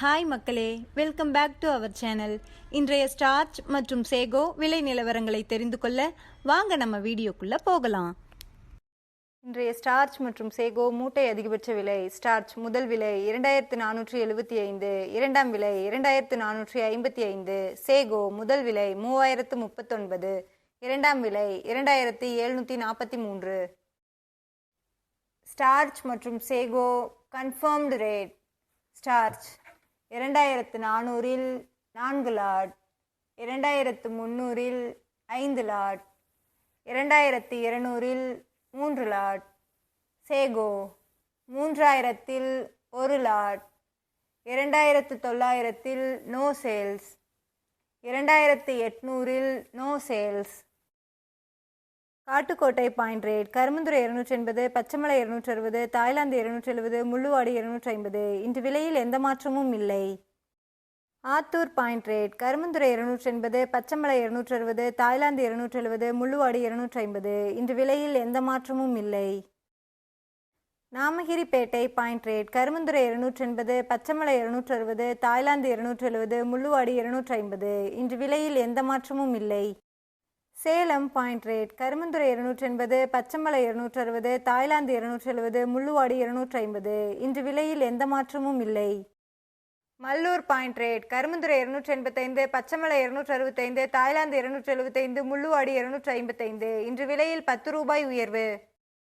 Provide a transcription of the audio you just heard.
Hi மக்களே. Welcome back to our channel இன்றைய starch மற்றும் சேகோ விலை நிலவரங்களை தெரிந்து கொள்ள வாங்க நம்ம வீடியோக்குள்ளே போகலாம். இன்றைய ஸ்டார்ச் மற்றும் சேகோ மூட்டை அதிகபட்ச விலை ஸ்டார்ச் முதல் விலை இரண்டாயிரத்து நானூற்றி எழுபத்தி ஐந்து இரண்டாம் விலை இரண்டாயிரத்து நானூற்றி ஐம்பத்தி ஐந்து சேகோ முதல் விலை மூவாயிரத்து முப்பத்தொன்பது இரண்டாம் விலை இரண்டாயிரத்து எழுநூற்றி நாற்பத்தி மூன்று. ஸ்டார்ச் மற்றும் சேகோ கன்ஃபர்ம்டு ரேட் ஸ்டார்ச் இரண்டாயிரத்து நானூறில் நான்கு லாட் இரண்டாயிரத்து முந்நூறில் ஐந்து லாட் இரண்டாயிரத்து இருநூறில் மூன்று லாட் சேகோ மூன்றாயிரத்தில் ஒரு லாட் இரண்டாயிரத்து தொள்ளாயிரத்தில் நோ சேல்ஸ் இரண்டாயிரத்து எட்நூறில் no sales Kattukottai point rate Karumbunthurai இருநூற்றி எண்பது பச்சைமலை இருநூற்றி அறுபது தாய்லாந்து இருநூற்றி எழுபது முள்ளுவாடி இருநூற்றி ஐம்பது இன்று விலையில் எந்த மாற்றமும் இல்லை. ஆத்தூர் பாயிண்ட் ரேட் கரும்புந்துறை இருநூற்றி எண்பது பச்சைமலை இருநூற்றி அறுபது தாய்லாந்து இருநூற்றி எழுபது முள்ளுவாடி இருநூற்றி ஐம்பது இன்று விலையில் எந்த மாற்றமும் இல்லை. நாமகிரிப்பேட்டை பாயிண்ட் ரேட் கரும்புந்துறை இருநூற்றி எண்பது பச்சைமலை இருநூற்றி அறுபது தாய்லாந்து இருநூற்றி எழுபது முள்ளுவாடி இருநூற்றி ஐம்பது இன்று விலையில் எந்த மாற்றமும் இல்லை. சேலம் பாயிண்ட் ரேட் கருமந்துறை இருநூற்றி எண்பது பச்சைமலை இருநூற்றி அறுபது தாய்லாந்து இருநூற்றி எழுபது முள்ளுவாடி இருநூற்றி ஐம்பது இன்று விலையில் எந்த மாற்றமும் இல்லை. மல்லூர் பாயிண்ட் ரேட் கருமந்துறை இருநூற்றி எண்பத்தைந்து பச்சைமலை இருநூற்றி அறுபத்தைந்து தாய்லாந்து இருநூற்றி எழுபத்தைந்து முள்ளுவாடி இருநூற்றி ஐம்பத்தைந்து இன்று விலையில் பத்து ரூபாய் உயர்வு.